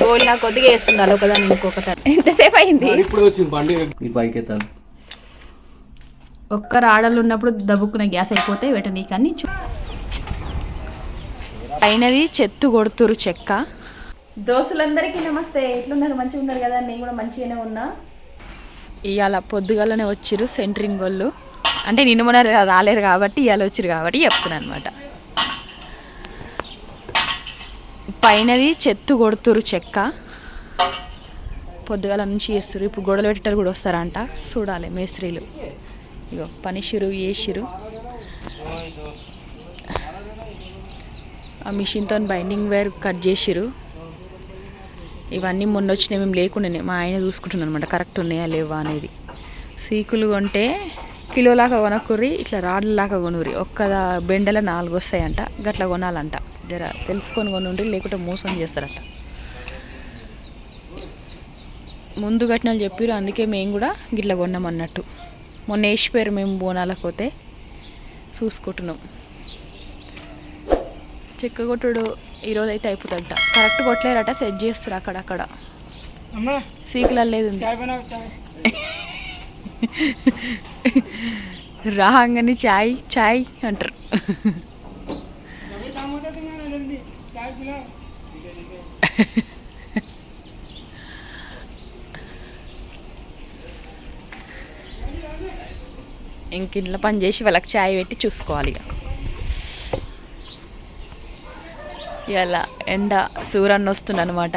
Goal నాకు కొద్దిగా వేస్తుంది ఒకదాన్ని ఇంకొకటి. ఎంతసేపు అయింది? ఇప్పుడు వచ్చింది పండుగ ఈ పైకి ఎత్తాలి. ఒక్క రాడలు ఉన్నప్పుడు దబ్బుకున్న గ్యాస్ అయిపోతే వెట నీకని చూ పైనది చెత్తు కొడుతురు చెక్క. దోస్తులందరికీ నమస్తే. ఎట్లున్నారు? మంచిగా ఉన్నారు కదా? నేను కూడా మంచిగానే ఉన్నా. ఇవాళ పొద్దుగాలనే వచ్చిరు సెంటరింగ్ వాళ్ళు. అంటే నిన్న మొన్న రాలేరు కాబట్టి ఇవాళ వచ్చిరు కాబట్టి చెప్తున్నాను అనమాట పైనది చెత్తు కొడుతురు చెక్క. పొద్దుగాల నుంచి చేస్తారు. ఇప్పుడు గొడవలు పెట్టారు కూడా వస్తారంట. చూడాలి మేస్త్రీలు. ఇగో పనిషిరు వేసిరు ఆ మిషన్తో బైండింగ్ వైర్ కట్ చేసిరు ఇవన్నీ మొన్న వచ్చినాయి మేము లేకుండానే. మా ఆయన చూసుకుంటున్నాను అనమాట కరెక్ట్ ఉన్నాయా లేవా అనేది. సీకులు కొంటే కిలోలాగా కొనకుర్రి ఇట్లా రాడ్లలాగా కొనురి ఒక్క బెండల నాలుగు వస్తాయంట. గట్లా కొనాలంట. జర తెలుసుకొని కొనుండ్రి లేకుంటే మోసం చేస్తారట. ముందు కట్టిన చెప్పారు అందుకే మేము కూడా గిట్ల కొన్నాం అన్నట్టు. మొన్న వేసిపోయారు మేము బోనాలకు పోతే చూసుకుంటున్నాం. చెక్క కొట్టుడు ఈరోజు అయితే అయిపోతుందట. కరెక్ట్ కొట్టలేరట సెట్ చేస్తారు అక్కడక్కడ. సీకులలో లేదు. రాగానే చాయ్ చాయ్ అంటారు. ఇంక ఇంట్లో పని చేసి వాళ్ళకి చాయ్ పెట్టి చూసుకోవాలి ఇక. ఇవాళ ఎండ సూర్యన్న వస్తుంది అనమాట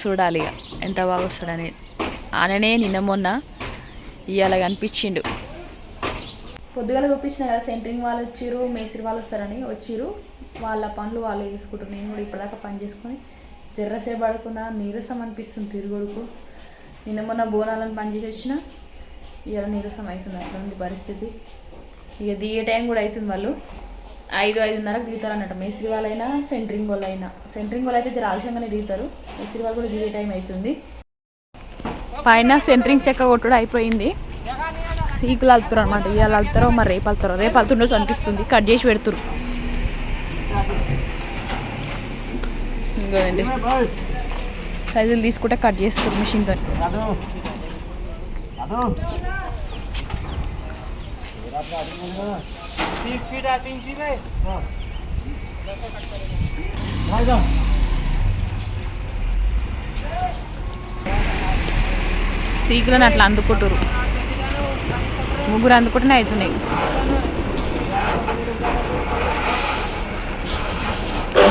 చూడాలి ఇక ఎంత బాగా వస్తాడని ఆననే నిన్న మొన్న ఇవాళ కనిపించిండు. పొద్దుగాల చూపించిన కదా సెంటరింగ్ వాళ్ళు వచ్చిర్రు మేస్త్రి వాళ్ళు వస్తారని వచ్చిర్రు. వాళ్ళ పనులు వాళ్ళు చేసుకుంటారు. నేను కూడా ఇప్పటిదాకా పని చేసుకొని జర్రసేపు పడకుండా నీరసం అనిపిస్తుంది తిరుగుడుకు. నిన్న మొన్న బోనాలను పని చేసి వచ్చిన ఇలా నీరసం అవుతుంది అట్లా ఉంది పరిస్థితి. ఇక దిగే టైం కూడా అవుతుంది వాళ్ళు. ఐదు ఐదున్నరకు దిగుతారు అన్నట్టు మేస్త్రి వాళ్ళైనా సెంట్రింగ్ వాళ్ళు అయినా సెంట్రింగ్ వాళ్ళు అయితే జర ఆలస్యంగానే దిగుతారు. మేస్త్రి వాళ్ళు కూడా దిగే టైం అవుతుంది. పైన సెంట్రింగ్ చెక్క కొట్టుడు అయిపోయింది. సీకులు వెళ్తారు అనమాట ఇవాళ వెళ్తారో మరి రేపు వెళ్తారో రేపు వెళ్తుండొచ్చు అనిపిస్తుంది. కట్ చేసి పెడుతురు ఇంకోనండి సైజులు తీసుకుంటే కట్ చేస్తారు మిషన్తో సీకులను అట్లా అందుకుంటారు ముగ్గురు అందుకుంటూనే అవుతున్నాయి.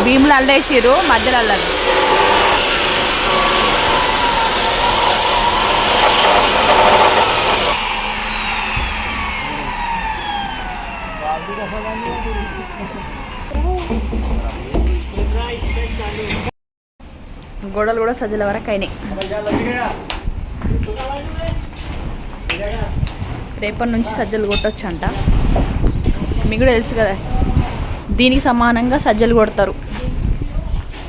భీములు అల్లేసిరు మధ్యలో అల్లరు. గోడలు కూడా సజ్జల వరకు అయినాయి. రేపటి నుంచి సజ్జలు కొట్టొచ్చు అంట మీకు కూడా తెలుసు కదా దీనికి సమానంగా సజ్జలు కొడతారు.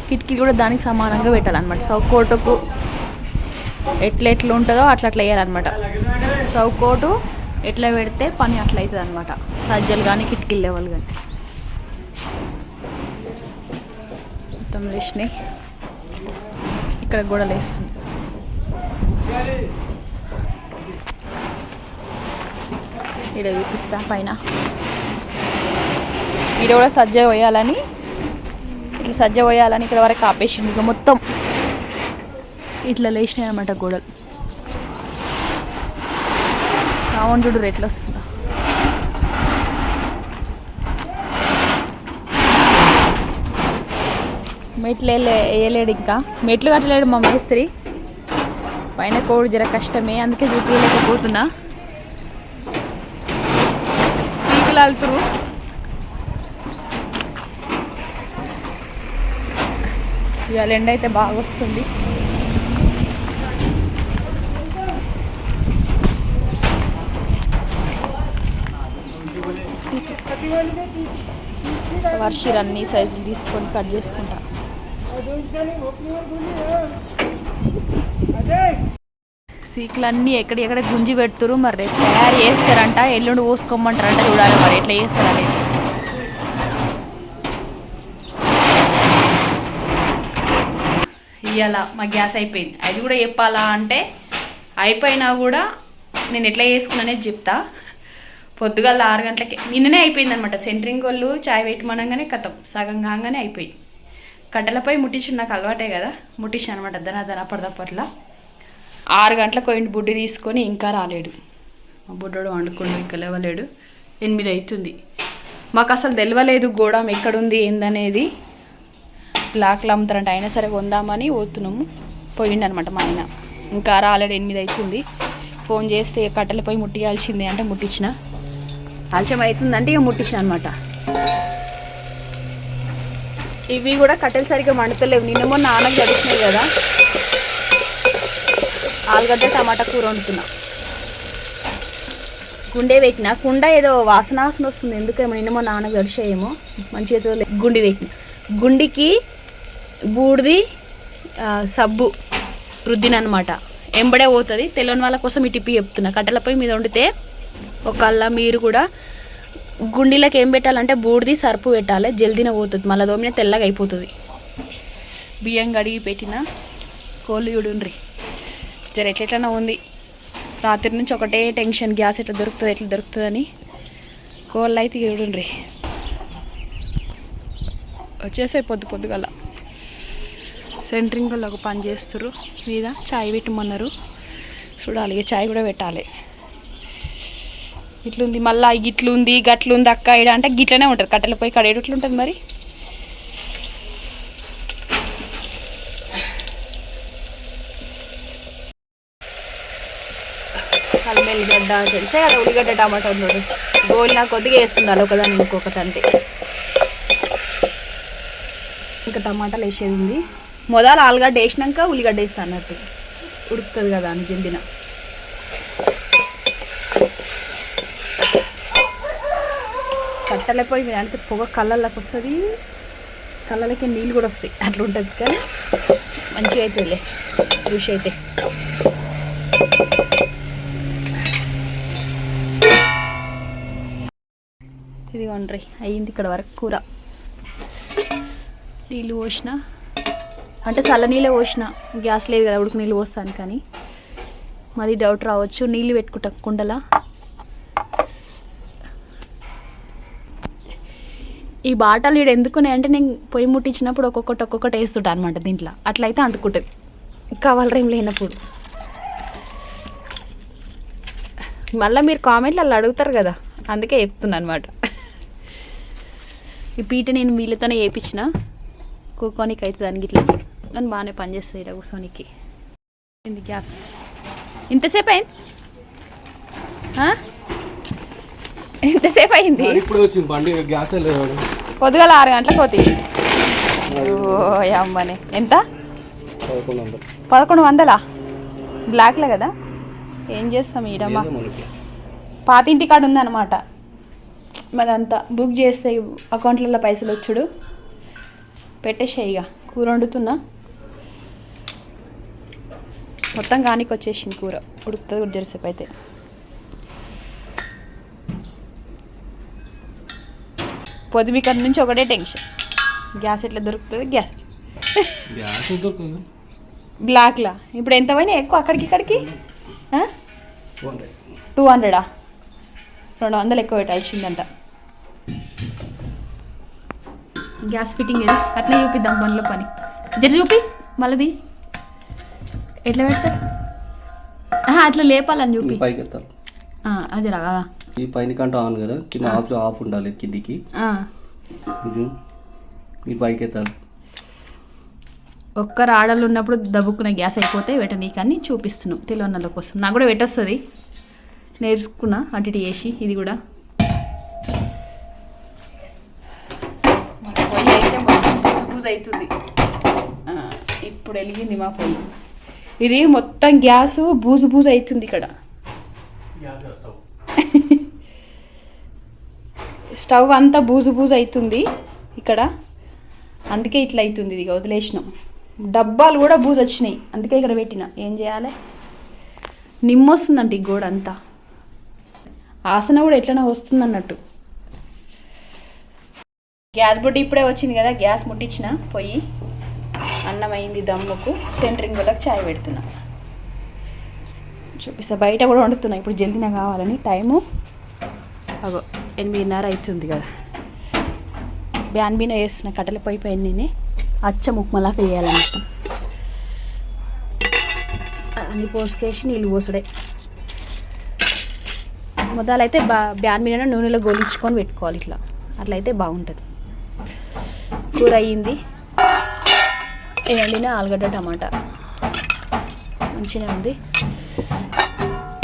కిటికీలు కూడా దానికి సమానంగా పెట్టాలన్నమాట. సౌకోటుకు ఎట్లా ఎట్లా ఉంటుందో అట్లా అట్లా వేయాలన్నమాట. సౌకోటు ఎట్లా పెడితే పని అట్లా అవుతుంది అనమాట సజ్జలు కానీ కిటికీలు లెవెల్ కానీ మొత్తం లేచినాయి ఇక్కడ కూడా లేస్తుంది. ఇక్కడ చూపిస్తా పైన. ఇక్కడ కూడా సజ్జ వేయాలని ఇట్లా సజ్జ పోయాలని ఇక్కడ వరకు ఆపేసింది ఇక మొత్తం. ఇట్లా లేచినాయి అనమాట గోడలు. సౌండ్ చూడు ఎట్లా వస్తుందా? మెట్లు వేయలే వేయలేడు ఇంకా. మెట్లు కట్టలేడు మా మేస్త్రి. పైన కోడి జర కష్టమే అందుకే చూపించలేకపోతున్నా సీకులు ఇవాళ ఎండ అయితే బాగా వస్తుంది. వర్షీలు అన్ని సైజులు తీసుకొని కట్ చేసుకుంటా. సీకులు అన్నీ ఎక్కడెక్కడ గుంజి పెడుతురు మరి రేపు తయారు చేస్తారంట. ఎల్లుండి పోసుకోమంటారంట. చూడాలి మరి ఎట్లా చేస్తారనేది ఇవాళ మా గ్యాస్ అయిపోయింది. అది కూడా చెప్పాలా అంటే అయిపోయినా కూడా నేను ఎట్లా చేసుకున్నానే చెప్తా. పొద్దుగాల ఆరు గంటలకి నిన్ననే అయిపోయింది అనమాట సెంటరింగ్ వాళ్ళు చాయ్ పెట్టమనగానే కథం. సగం కాగానే అయిపోయి. కట్టెలపై ముట్టించి నాకు అలవాటే కదా. ముట్టించి అనమాట దన దన పడదప్పట్లా ఆరు గంటలకు పోయింది బుడ్డి తీసుకొని ఇంకా రాలేడు. మా బుడ్డోడు వండుకుండు ఇంకా లేవలేడు. ఎనిమిది అవుతుంది. మాకు అసలు తెలియలేదు గోడం ఎక్కడుంది ఏందనేది. బ్లాక్లో అమ్ముతారంట అయినా సరే కొందామని పోతున్నాము. పోయిండనమాట మా ఆయన. ఇంకా ఆల్రెడీ ఎనిమిది అవుతుంది ఫోన్ చేస్తే కట్టెల పోయి ముట్టియాల్సింది అంటే ముట్టించిన. ఆలస్యం అవుతుందంటే ఇక ముట్టించిన అనమాట. ఇవి కూడా కట్టెలు సరిగ్గా మండుతలేవు. నిన్న మొన్న ఆనకు గడిచినాయి కదా. ఆలుగడ్డ టమాటా కూర వండుతున్నా. గుండె పెట్టిన కుండ ఏదో వాసనాసన వస్తుంది ఎందుకేమో నిన్న మొన్న నాన్న గడిచాయేమో మంచిగా గుండి పెట్టిన గుండికి బూడిది సబ్బు రుద్దినమాట ఎంబడే పోతుంది. తెలియని వాళ్ళ కోసం ఈ టిప్పి చెప్తున్నా. పొయ్యి మీద వండితే ఒకళ్ళ మీరు కూడా గుండీలకు ఏం పెట్టాలంటే బూడిది సర్పు పెట్టాలి. జల్దిన పోతుంది. మళ్ళీ దోమిన తెల్లగా అయిపోతుంది. బియ్యం కడిగి పెట్టిన కోళ్ళు చూడుండ్రి. జర ఎట్లెట్లనే ఉంది. రాత్రి నుంచి ఒకటే టెన్షన్. గ్యాస్ ఎట్లా దొరుకుతుంది ఎట్లా దొరుకుతుందని కోళ్ళు అయితే చూడండి వచ్చేసాయి పొద్దు పొద్దుగల. సెంట్రింగ్ వాళ్ళు ఒక పని చేస్తారు మీద చాయ్ పెట్టమన్నారు. చూడాలి ఇక చాయ్ కూడా పెట్టాలి. ఇట్లుంది మళ్ళీ గిట్లుంది గట్లుంది అక్క ఇడ అంటే గిట్లనే ఉంటుంది. కట్టెల పోయి కడేడు ఎట్లుంటుంది మరి. అల్లం ఎల్లిగడ్డ తెలిసే కదా ఉల్లిగడ్డ టమాటా ఉన్నాడు గోల్ నాకు కొద్దిగా వేస్తుంది ఒకదాని ఇంకొకటి అంతే ఇంకా టమాటాలు వేసేది ఉంది. మొదలు ఆలుగడ్డ వేసినాక ఉల్లిగడ్డ వేస్తా అన్నట్టు. ఉడుకుతుంది కదా అని జల్దిన కట్టలేపోయి పోయి అంటే పొగ కళ్ళల్లోకి వస్తుంది. కళ్ళలకి నీళ్ళు కూడా వస్తాయి. అట్లా ఉంటుంది కానీ మంచిగా అవుతుందిలే రుచి అయితే. ఇదిగోండ్రి అయ్యింది ఇక్కడ వరకు కూర. నీళ్ళు పోసిన. అంటే చల్లనీళ్ళే పోసిన. గ్యాస్ లేదు కదా ఉడుకు నీళ్ళు పోస్తాను కానీ. మాది డౌట్ రావచ్చు నీళ్ళు పెట్టుకుంటా కుండలా. ఈ బాటలు ఈడు ఎందుకున్నాయి అంటే నేను పొయ్యి ముట్టించినప్పుడు ఒక్కొక్కటి ఒక్కొక్కటి వేస్తుంటా అనమాట దీంట్లో. అట్లయితే అంటుకుంటుంది. కవలరేం ఏం లేనప్పుడు. మళ్ళీ మీరు కామెంట్లు అలా అడుగుతారు కదా అందుకే చెప్తున్నా అనమాట ఈ పీట నేను వీళ్ళతోనే వేయించిన కూకోనికి అవుతుంది దానికి ఇట్లా కానీ బాగానే పనిచేస్తుంది ఇక్కడ కూర్చోనికి. ఇది గ్యాస్? ఇంతసేపు అయింది? ఎంతసేపు అయింది? ఇప్పుడు వచ్చింది బండి గ్యాస్ లేదు పొద్దుగాల ఆరు గంటలకు పోతుంది ఓ అమ్మనే. ఎంత? పదకొండు వందలు. బ్లాక్లో కదా? ఏం చేస్తాం ఈడమ్మా? పాతింటి కాడ ఉందన్నమాట. మదంతా బుక్ చేస్తే అకౌంట్లలో పైసలు వచ్చుడు. పెట్టేసాయి ఇక కూర వండుతున్నా. మొత్తం కానికి వచ్చేసింది కూర. ఉడుకుతుంది కూడా జరిసేపు అయితే. పొద్దుమి కాడ నుంచి ఒకటే టెన్షన్. గ్యాస్ ఎట్లా దొరుకుతుంది? గ్యాస్ బ్లాక్లా ఇప్పుడు ఎంత పోయినా ఎక్కువ అక్కడికి ఇక్కడికి. టూ హండ్రెడా రెండు వందలు ఎక్కువ పెట్టాల్సిందంట. గ్యాస్ ఫిట్టింగ్ అట్లా చూపిద్దాం పనిలో పని. జర చూపి మళ్ళీ ఎట్లా పెడతారు? అట్లా లేపాలని ఈ చూపి పైకి ఎత్తాలి. ఆ, అది రాగా ఈ పైన కంటే ఆన్ కదా కింద ఆఫ్ ఆఫ్ ఉండాలి కిందికి. ఆ, ఇది ఈ పైకి ఎత్తాలి. ఒక్క రాడలు ఉన్నప్పుడు దబ్బుకున్న గ్యాస్ అయిపోతే పెట్టనీ కానీ చూపిస్తున్నాం తెలియని కోసం. నాకు కూడా పెట్టొస్తుంది. నేర్చుకున్నా అటు ఇటు చేసి ఇది కూడా. పొయ్యి అయితే అవుతుంది. ఆ, ఇప్పుడు వెలిగింది మా పొయ్యి. ఇది మొత్తం గ్యాస్ బూజు బూజు అవుతుంది ఇక్కడ. స్టవ్ అంతా బూజు బూజు అవుతుంది ఇక్కడ. అందుకే ఇట్లా అవుతుంది ఇది వదిలేసినాం. డబ్బాలు కూడా బూజు వచ్చినాయి. అందుకే ఇక్కడ పెట్టిన. ఏం చేయాలి? నిమ్మొస్తుందండి గోడ అంతా. ఆసన కూడా ఎట్లనో వస్తుంది అన్నట్టు గ్యాస్ బుడ్డి ఇప్పుడే వచ్చింది కదా గ్యాస్ ముట్టించిన పొయ్యి అన్నం అయింది దమ్ముకు. సెంటరింగ్ వాళ్ళకి చాయ్ పెడుతున్నా. చూపిస్తా బయట కూడా వండుతున్నా. ఇప్పుడు జల్దిన కావాలని టైము. అగో ఎనిమిదిన్నర అవుతుంది కదా. బ్యాన్ బీన వేస్తున్న కట్టెల పొయ్యి పైన నేనే. అచ్చ ముక్మలాక వేయాలన్నమాట. అన్ని పోసుకేసి నీళ్ళు పోసుడే. మొదలైతే బా బ్యాన్ మీద నూనెలో గోలించుకొని పెట్టుకోవాలి ఇట్లా. అట్లయితే బాగుంటుంది. కూర అయ్యింది. ఎండిన ఆలుగడ్డ టమాటా. మంచిగా ఉంది.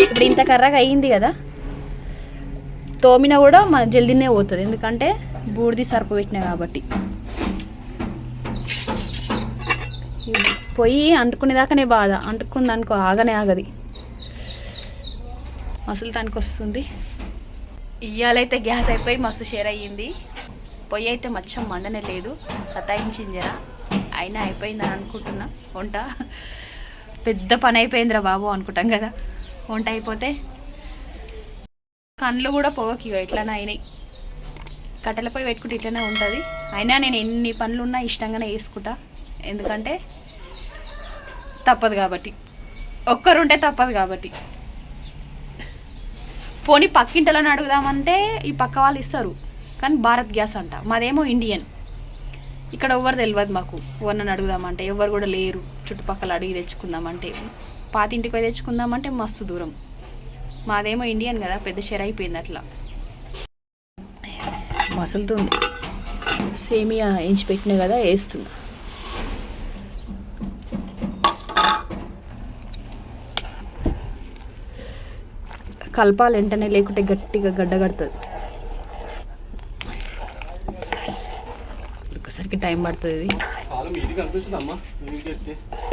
ఇప్పుడు ఇంత కర్రగా అయ్యింది కదా తోమిన కూడా మన జల్దీనే పోతుంది. ఎందుకంటే బూడిది సరుపు పెట్టినా కాబట్టి. పొయ్యి అంటుకునేదాకానే బాధ. అంటుకుంది అనుకో ఆగనే ఆగది. అసలు దానికి వస్తుంది. ఇయ్యాలైతే గ్యాస్ అయిపోయి మస్తు షేర్ అయ్యింది. పొయ్యి అయితే మచ్చం మండనే లేదు. సతాయించింది జరా. అయినా అయిపోయిందని అనుకుంటున్నా. వంట పెద్ద పని అయిపోయిందిరా బాబు అనుకుంటాం కదా. వంట అయిపోతే కళ్ళు కూడా పోవకి ఇగో అయినాయి. కట్టెలపై పెట్టుకుంటే ఇట్లనే ఉంటుంది. అయినా నేను ఎన్ని పనులు ఉన్నా ఇష్టంగానే వేసుకుంటా ఎందుకంటే తప్పదు కాబట్టి. ఒక్కరుంటే తప్పదు కాబట్టి. పోనీ పక్కింటలను అడుగుదామంటే ఈ పక్క వాళ్ళు ఇస్తారు. కానీ భారత్ గ్యాస్ అంట. మాదేమో ఇండియన్. ఇక్కడ ఎవరు తెలియదు మాకు. ఎవరిని అడుగుదామంటే ఎవరు కూడా లేరు. చుట్టుపక్కల అడిగి తెచ్చుకుందామంటే పాతింటికి పోయి తెచ్చుకుందామంటే మస్తు దూరం. మాదేమో ఇండియన్ కదా పెద్ద షేర్ అయిపోయింది అట్లా. మసులుతుంది సేమియా ఎంచి పెట్టినా కదా వేస్తున్నా. కలపాలి వెంటనే లేకుంటే గట్టిగా గడ్డ కడుతుంది. ఒకసారికి టైం పడుతుంది. ఇది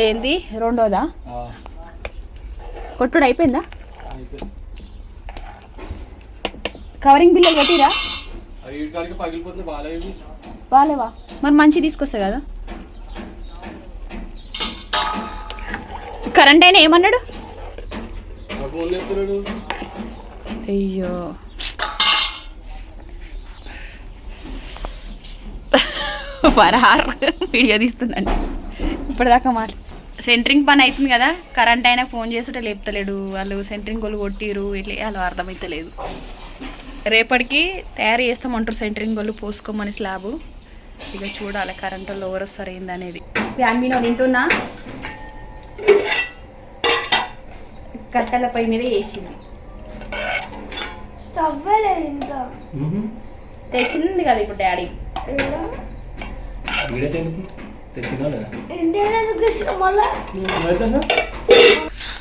ఏంది? రెండోదా? కొట్టుడు అయిపోయిందా? కవరింగ్ బిల్లలు కొట్టిరా? బాలేవా మరి మంచి తీసుకొస్తా కదా. కరెంట్ అయినా ఏమన్నాడు? అయ్యో. పరహార్ వీడియో తీస్తున్నాను ఇప్పటిదాకా మాట సెంటరింగ్ పని అవుతుంది కదా కరెంట్ అయినా ఫోన్ చేస్తుంటే లేపుతలేడు. వాళ్ళు సెంటరింగ్ గోళ్ళు కొట్టిరు ఇట్లా వాళ్ళు అర్థమైతలేదు. రేపటికి తయారు చేస్తామంటారు సెంటరింగ్ గోళ్ళు పోసుకోమని స్లాబ్. ఇక చూడాలి కరెంట్ వాళ్ళు ఎవరు వస్తారు ఏందనేది ఫ్యాన్ మీద తింటున్నా కట్టెల పై మీద వేసింది. తెచ్చింది కదా ఇప్పుడు డాడీ.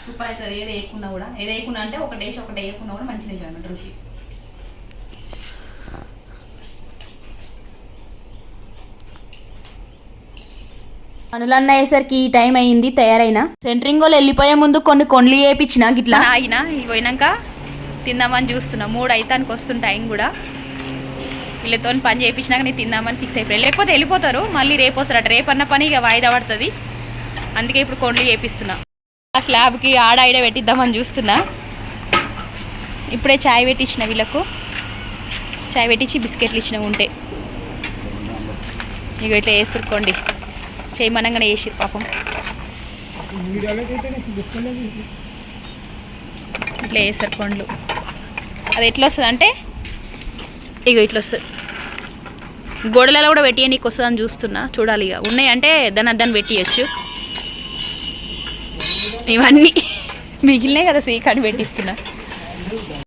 సూపర్ అవుతుంది ఏది వేయకున్నా కూడా ఏది వేయకున్నా అంటే ఒకటి వేసి ఒకటి వేయకున్నా కూడా మంచిగా ఎంజాయ్మెంట్ రుచి పనులన్న అయ్యేసరికి ఈ టైం అయింది తయారైనా? సెంటరింగ్ వాళ్ళు వెళ్ళిపోయే ముందు కొన్ని కొండ్లు వేయించిన గిట్లా? ఆగిన ఇవి పోయినాక తిందామని చూస్తున్నా. మూడు అయితానికి వస్తుంది టైం కూడా. వీళ్ళతో పని చేయించినాక నేను తిందామని ఫిక్స్ అయిపోయాను. లేకపోతే వెళ్ళిపోతారు మళ్ళీ రేపు వస్తారట. రేపు అన్న పని ఇక వాయిదా పడుతుంది. అందుకే ఇప్పుడు కొండ్లు చేపిస్తున్నా. ఆ స్లాబ్కి ఆడ ఆడ పెట్టిద్దామని చూస్తున్నా. ఇప్పుడే చాయ్ పెట్టించిన వీళ్ళకు. చాయ్ పెట్టించి బిస్కెట్లు ఇచ్చినవి ఉంటే. ఇక ఇట్లా వేసుకోండి చేయమనంగానే వేసిరు పాపం. ఇట్లా వేసారు పండ్లు అది ఎట్లా వస్తుంది అంటే ఇక ఇట్లా వస్తుంది. గోడలలో కూడా పెట్టియ నీకు వస్తుందని చూస్తున్నా. చూడాలి ఇక ఉన్నాయంటే దాన్ని దాన్ని పెట్టియచ్చు. ఇవన్నీ మిగిలినాయి కదా సీకాని పెట్టిస్తున్నా.